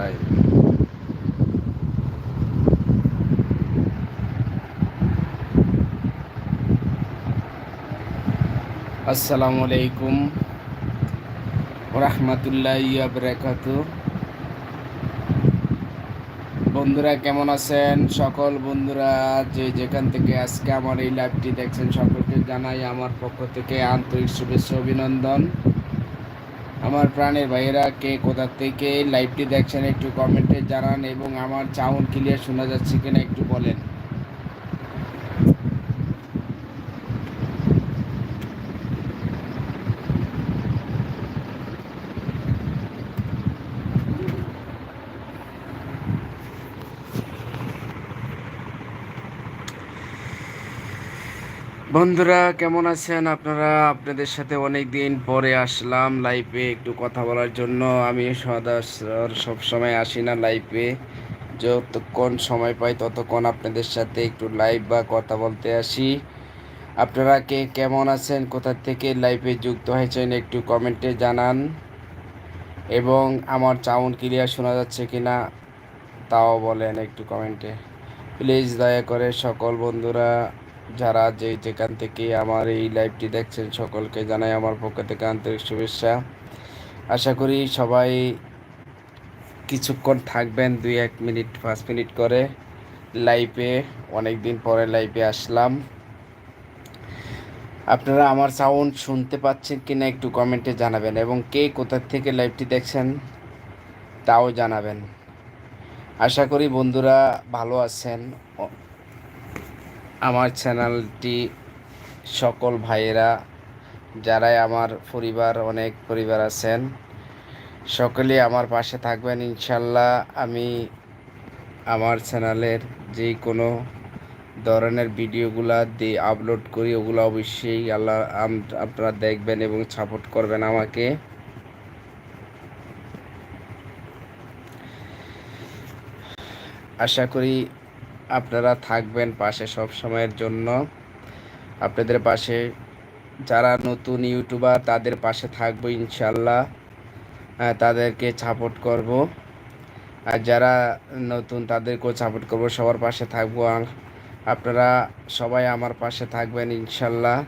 Live আসসালামু আলাইকুম রহমতুল্লাহ বরকাত বন্ধুরা, কেমন আছেন? সকল বন্ধুরা, যে যেখান থেকে আজকে আমার এই লাইভটি দেখছেন, সকলকে জানাই আমার পক্ষ থেকে আন্তরিক শুভেচ্ছা, অভিনন্দন। আমার প্রাণের ভাইয়েরা কে কোথা থেকে লাইভটি দেখছেন একটু কমেন্টে জানান এবং আমার চাউন ক্লিয়ার শোনা যাচ্ছে কিনা একটু বলেন। বন্ধুরা, কেমন আছেন? আপনারা আপনাদের সাথে অনেক দিন পরে আসলাম লাইভে একটু কথা বলার জন্য। আমি সদা সব সময় আসি না লাইভে যতক্ষণ সময় পাই ততক্ষণ আপনাদের সাথে একটু লাইভ বা কথা বলতে আসি। আপনারা কে কেমন আছেন? কোথা থেকে লাইভে যুক্ত হয়েছেন একটু কমেন্টে জানান। এবং আমার চাউন ক্লিয়ার শোনা যাচ্ছে কি না তাও বলেন একটু কমেন্টে প্লিজ দয়া করে সকল বন্ধুরা যারা যে যেখান থেকে আমার এই লাইভটি দেখছেন, সকলকে জানাই আমার পক্ষ থেকে আন্তরিক শুভেচ্ছা। আশা করি সবাই কিছুক্ষণ থাকবেন, দুই এক মিনিট, পাঁচ মিনিট করে লাইভে অনেক দিন পরে লাইভে আসলাম। আপনারা আমার সাউন্ড শুনতে পাচ্ছেন কি না একটু কমেন্টে জানাবেন এবং কে কোথা থেকে লাইভটি দেখছেন তাও জানাবেন। আশা করি বন্ধুরা ভালো আছেন। আমার চ্যানেলটি সকল ভাইয়েরা, যারাই আমার পরিবার, অনেক পরিবার আছেন, সকলে আমার পাশে থাকবেন ইনশাল্লাহ। আমি আমার চ্যানেলের যে কোনো ধরনের ভিডিওগুলো দিয়ে আপলোড করি, ওগুলো অবশ্যই আল্লাহ আপনারা দেখবেন এবং সাপোর্ট করবেন আমাকে। আশা করি আপনারা থাকবেন পাশে সব সময়ের জন্য। আপনাদের পাশে যারা নতুন ইউটিউবার, তাদের পাশে থাকব ইনশাল্লাহ তাদেরকে সাপোর্ট করব। আর যারা নতুন, তাদেরকেও সাপোর্ট করব, সবার পাশে থাকব। আপনারা সবাই আমার পাশে থাকবেন ইনশাল্লাহ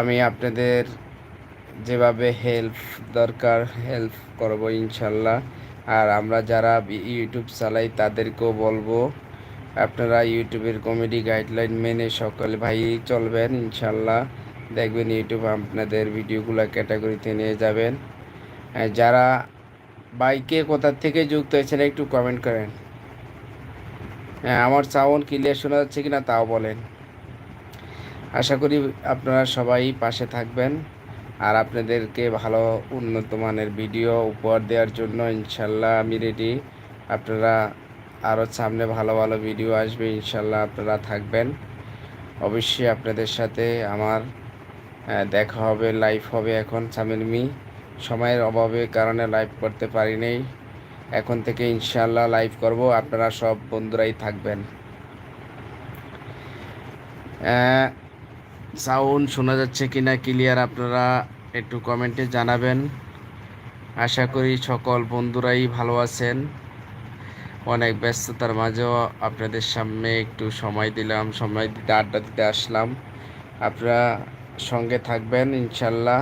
আমি আপনাদের যেভাবে হেল্প দরকার হেল্প করব ইনশাল্লাহ আর আমরা যারা ইউটিউব চালাই, তাদেরকেও বলব। আপনারা ইউটিউবের কমেডি গাইডলাইন মেনে সকল ভাই চলবেন, ইনশাল্লাহ। দেখবেন ইউটিউব আপনাদের ভিডিওগুলো ক্যাটাগরিতে নিয়ে যাবেন। যারা বাইকে কোথা থেকে যুক্ত হয়েছেন একটু কমেন্ট করেন। হ্যাঁ আমার সাউন্ড ক্লিয়ার শোনা যাচ্ছে কি না তাও বলেন। আশা করি আপনারা সবাই পাশে থাকবেন। আর আপনাদেরকে ভালো উন্নত মানের ভিডিও উপহার দেওয়ার জন্য ইনশাল্লাহ আমি রেডি আপনারা আরও সামনে ভালো ভালো ভিডিও আসবে ইনশাল্লাহ আপনারা থাকবেন। অবশ্যই আপনাদের সাথে আমার দেখা হবে লাইভ হবে এখন সামিলমি সময়ের অভাবে কারণে লাইভ করতে পারি নেই। এখন থেকে ইনশাল্লাহ লাইভ করব, আপনারা সব বন্ধুরাই থাকবেন। সাউন্ড শোনা যাচ্ছে কি না ক্লিয়ার আপনারা একটু কমেন্টে জানাবেন। আশা করি সকল বন্ধুরাই ভালো আছেন। অনেক ব্যস্ততার মাঝেও আপনাদের সামনে একটু সময় দিলাম, সময় দিতে, আড্ডা দিতে আসলাম। আপনারা সঙ্গে থাকবেন, ইনশাল্লাহ।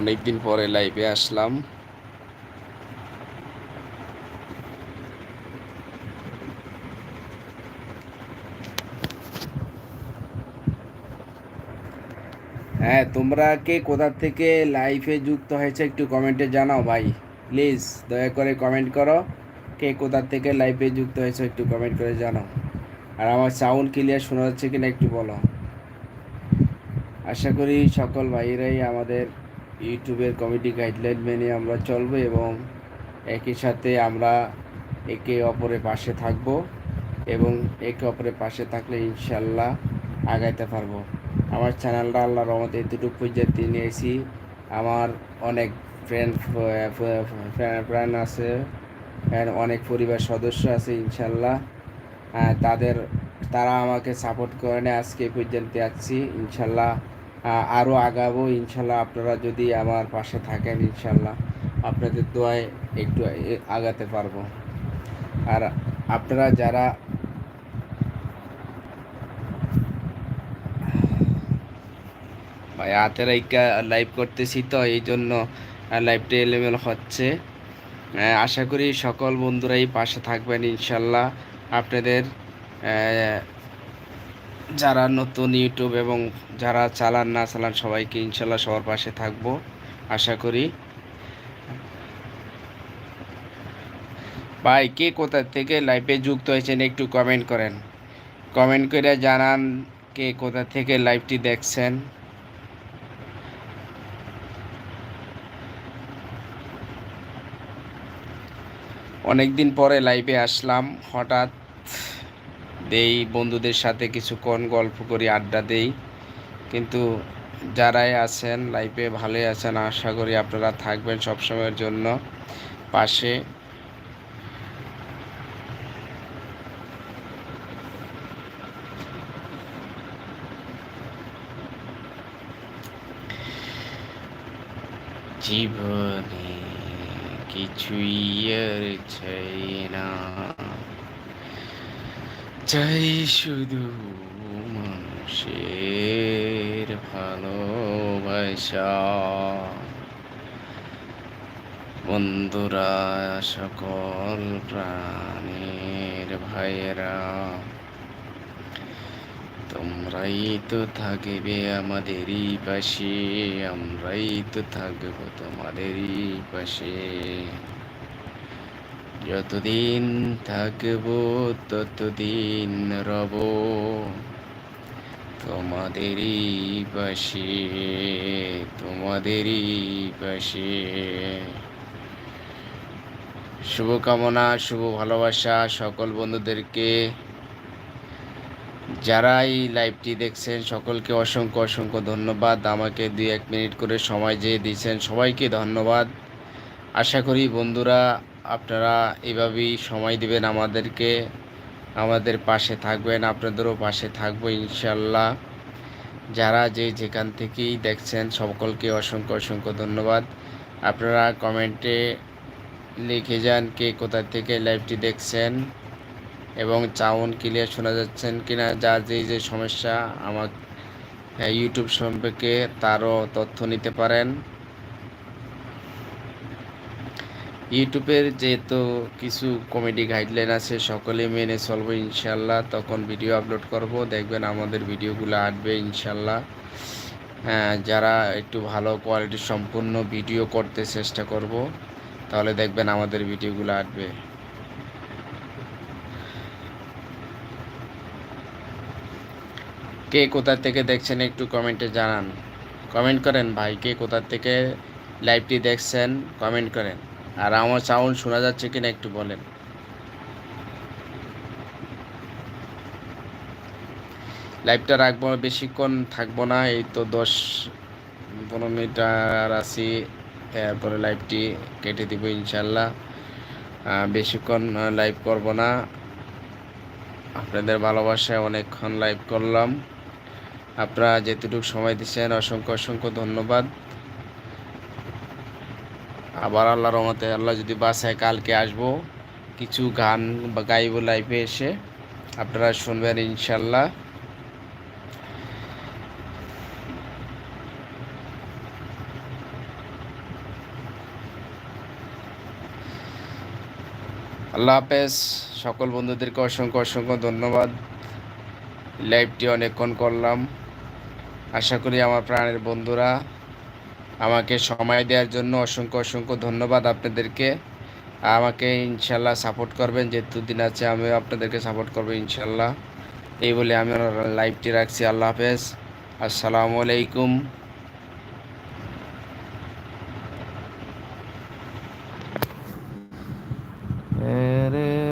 অনেক দিন পরে লাইভে আসলাম। হ্যাঁ তোমরা কে কোথা থেকে লাইফে যুক্ত হয়েছে একটু কমেন্টে জানাও ভাই। প্লিজ দয়া করে কমেন্ট করো। কে কোথা থেকে লাইফে যুক্ত হয়েছে একটু কমেন্ট করে জানাও। আর আমার সাউন্ড ক্লিয়ার শোনা যাচ্ছে কিনা একটু বলো। আশা করি সকল ভাইয়েরাই আমাদের ইউটিউবের কমিটি গাইডলাইন মেনে আমরা চলবো এবং একই সাথে আমরা একে অপরের পাশে থাকব এবং একে অপরের পাশে থাকলে ইনশাল্লাহ আগাইতে পারব। আমার চ্যানেলটা আল্লাহ রহমতে এতটুকু পর্যায়ে নিয়ে এসি আমার অনেক ফ্রেন্ড ফ্রেন্ড আছে অনেক পরিবার সদস্য আছে ইনশাল্লাহ তাদের, তারা আমাকে সাপোর্ট করে আজকে এই পর্যন্ত আছি ইনশাল্লাহ আরও আগাবো, ইনশাল্লাহ আপনারা যদি আমার পাশে থাকেন, ইনশাল্লাহ আপনাদের দোয়ায় একটু আগাতে পারব। আর আপনারা যারা ভাই হাতের একটা লাইভ করতেছি তো, এই জন্য লাইভটা এলোমেলো হচ্ছে। আশা করি সকল বন্ধুরাই পাশে থাকবেন, ইনশাল্লাহ। আপনাদের যারা নতুন ইউটিউব এবং যারা চালান না চালান সবাইকে ইনশাল্লাহ সবার পাশে থাকব, আশা করি। ভাই, কে কোথা থেকে লাইভে যুক্ত হয়েছেন একটু কমেন্ট করেন। কমেন্ট করে জানান কে কোথা থেকে লাইভটি দেখছেন। অনেক দিন পরে লাইভে আসলাম, হঠাৎ দেই, বন্ধুদের সাথে কিছুক্ষণ গল্প করি, আড্ডা দেই। কিন্তু যারাই আছেন, লাইফে ভালোই আছেন, আশা করি আপনারা থাকবেন সবসময়ের জন্য। পাশে জীবনে কিছুই আর চাই না। চাই শুধু মানুষের ভালোবাসা। বন্ধুরা, সকল প্রাণীর ভাইয়েরা, তোমরাই তো থাকবে আমাদেরই পাশে, আমরাই তো থাকব তোমাদেরই পাশে। যতদিন থাকব, ততদিন রব তোমাদেরই পাশে তোমাদেরই পাশে। শুভকামনা, শুভ ভালোবাসা সকল বন্ধুদেরকে। যারা এই লাইভটি দেখছেন, সকলকে অসংখ্য অসংখ্য ধন্যবাদ। আমাকে দুই এক মিনিট করে সময় যে দিয়েছেন, সবাইকে ধন্যবাদ। আশা করি বন্ধুরা আপনারা এভাবেই সময় দিবেন আমাদেরকে। আমাদের পাশে থাকবেন, আপনাদেরও পাশে থাকব ইনশাল্লাহ যারা যে যেখান থেকেই দেখছেন, সকলকে অসংখ্য অসংখ্য ধন্যবাদ। আপনারা কমেন্টে লিখে যান কে কোথা থেকে লাইভটি দেখছেন এবং চাউন ক্লিয়ার শোনা যাচ্ছেন কিনা, যা যে যে সমস্যা আমার ইউটিউব সম্পর্কে তারও তথ্য নিতে পারেন। ইউটিউবের যেহেতু কিছু কমেডি গাইডলাইন আছে, সকলে মেনে চলবো ইনশাল্লাহ। তখন ভিডিও আপলোড করব। দেখবেন আমাদের ভিডিওগুলো আসবে ইনশাল্লাহ। হ্যাঁ যারা একটু ভালো কোয়ালিটির সম্পূর্ণ ভিডিও করতে চেষ্টা করব, তাহলে দেখবেন আমাদের ভিডিওগুলো আসবে। কে কোথা থেকে দেখছেন একটু কমেন্টে জানান। কমেন্ট করেন ভাই, কে কোথা থেকে লাইভটি দেখছেন? কমেন্ট করেন। আর আমার সাউন্ড শোনা যাচ্ছে কিনা একটু বলেন। লাইভটা রাখব, বেশিক্ষণ থাকব না, এই তো দশ পনেরো মিনিট আর আছি। তারপরে লাইভটি কেটে দিব ইনশাল্লাহ। বেশিক্ষণ লাইভ করব না। আপনাদের ভালোবাসায় অনেকক্ষণ লাইভ করলাম। আপনারা যেতটুকু সময় দিচ্ছেন, অসংখ্য অসংখ্য ধন্যবাদ। আবার আল্লাহর রহমতে আল্লাহ যদি বাসায় কালকে আসব, কিছু গান বা গাইব লাইভে এসে, আপনারা শুনবেন ইনশাল্লাহ আল্লাহ হাফেজ, সকল বন্ধুদেরকে অসংখ্য অসংখ্য ধন্যবাদ। লাইভটি অনেকক্ষণ করলাম। আশা করি আমার প্রাণের বন্ধুরা আমাকে সময় দেওয়ার জন্য অসংখ্য অসংখ্য ধন্যবাদ আপনাদেরকে। আমাকে ইনশাল্লাহ সাপোর্ট করবেন যেহেতু দিন আছে আমি আপনাদেরকে সাপোর্ট করব ইনশাল্লাহ এই বলে আমি লাইভটি রাখছি, আল্লাহ হাফেজ। আসসালামু আলাইকুম।